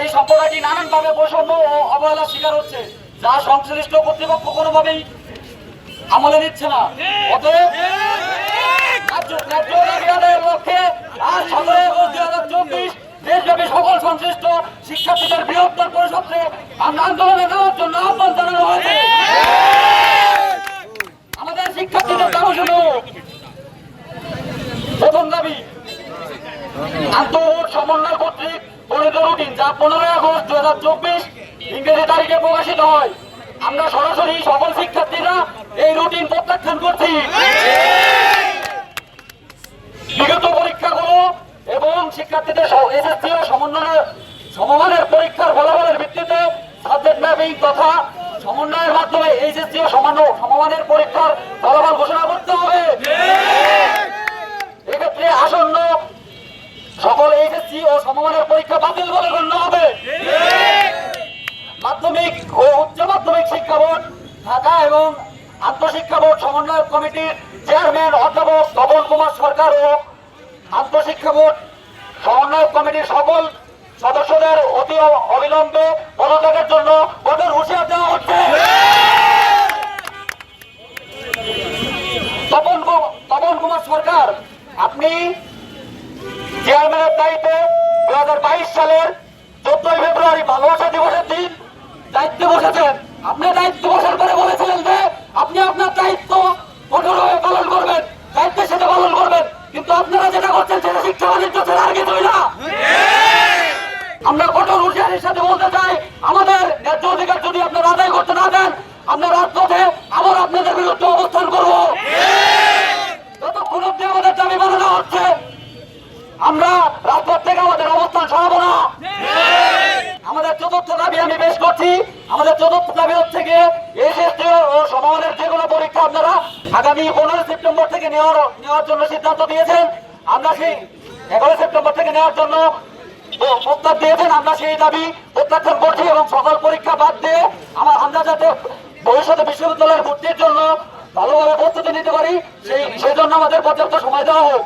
এই সম্প্রদায়টি নানানভাবে বৈষম্য ও অবহেলার শিকার হচ্ছে, যা সংশ্লিষ্ট কর্তৃপক্ষ কোনোভাবেই আমলে নিচ্ছে না। অতএব আমাদের শিক্ষার্থীদের আন্তঃবোর্ড সমন্বয় কর্তৃক যা পনেরোই আগস্ট দু হাজার চব্বিশ ইংরেজি তারিখে প্রকাশিত হয়। আমরা সরাসরি সকল শিক্ষার্থীরা এই রুটিন প্রত্যাখ্যান করছি। বিগত পরীক্ষাগুলো এবং শিক্ষার্থীদের এসএসসি ও সমন্বয় সমমানের পরীক্ষার ফলাফলের ভিত্তিতে সাবজেক্ট ম্যাপিং তথা সমন্বয়ের মাধ্যমে এইচএসসি ও সমান্য সমমানের পরীক্ষার ফলাফল ঘোষণা করতে হবে এক্ষেত্রে আসন্ন সকল এইচএসসি ও সমমানের পরীক্ষা বাতিল বলে গণ্য হবে মাধ্যমিক ও উচ্চ মাধ্যমিক শিক্ষা বোর্ড, ঢাকা এবং আন্তঃশিক্ষা বোর্ড সমন্বয় কমিটির চেয়ারম্যান অধ্যাপক তপন কুমার সরকার ও আন্তঃশিক্ষা বোর্ড সমন্বয় কমিটির সকল সদস্যদের অতি অবিলম্বে পদত্যাগের জন্য কঠোর হুঁশিয়ার দেওয়া হচ্ছে। তপন কুমার সরকার, আপনি চেয়ারম্যানের দায়িত্বে দু হাজার বাইশ সালের চোদ্দই ফেব্রুয়ারি ভালোবাসা দিবসের দিন দায়িত্বে বসেছেন। আপনি দায়িত্ব বসার পরে বলেছিলেন যে আপনি আপনার দায়িত্ব কঠোরভাবে পালন করবেন দায়িত্বের সাথে পালন করবেন। কিন্তু আপনারা যেটা করছেন সেটা শিক্ষা বাণিজ্য ছাড়া আর কিছুই না। আমরা কঠোর হুঁশিয়ারির সাথে বলতে চাই আমাদের ন্যায্য অধিকার যদি আপনারা আদায় করতে না দেন আমরা রাজপথে আবার আপনাদের বিরুদ্ধে অবস্থান করব। যতক্ষণ অব্দি আমাদের দাবি বানানো হচ্ছে আমরা রাজপথ থেকে আমাদের অবস্থান সরাবো না আমাদের চতুর্থ দাবি আমি আমাদের চতুর্থ দাবি হচ্ছে গিয়ে এসএসসি ও সমানের যে কোনো পরীক্ষা আপনারা আগামী পনেরো সেপ্টেম্বর থেকে নেওয়ার নেওয়ার জন্য সিদ্ধান্ত দিয়েছেন। আমরা সেই এগারো সেপ্টেম্বর থেকে নেওয়ার জন্য ও- প্রস্তাব দিয়েছেন। আমরা সেই দাবি প্রত্যাখ্যান করছি এবং সকল পরীক্ষা বাদ দিয়ে আমার আমরা যাতে ভবিষ্যতে বিশ্ববিদ্যালয়ের ভর্তির জন্য ভালোভাবে প্রস্তুতি নিতে পারি। সেই সেই জন্য আমাদের পর্যাপ্ত সময় দেওয়া হোক।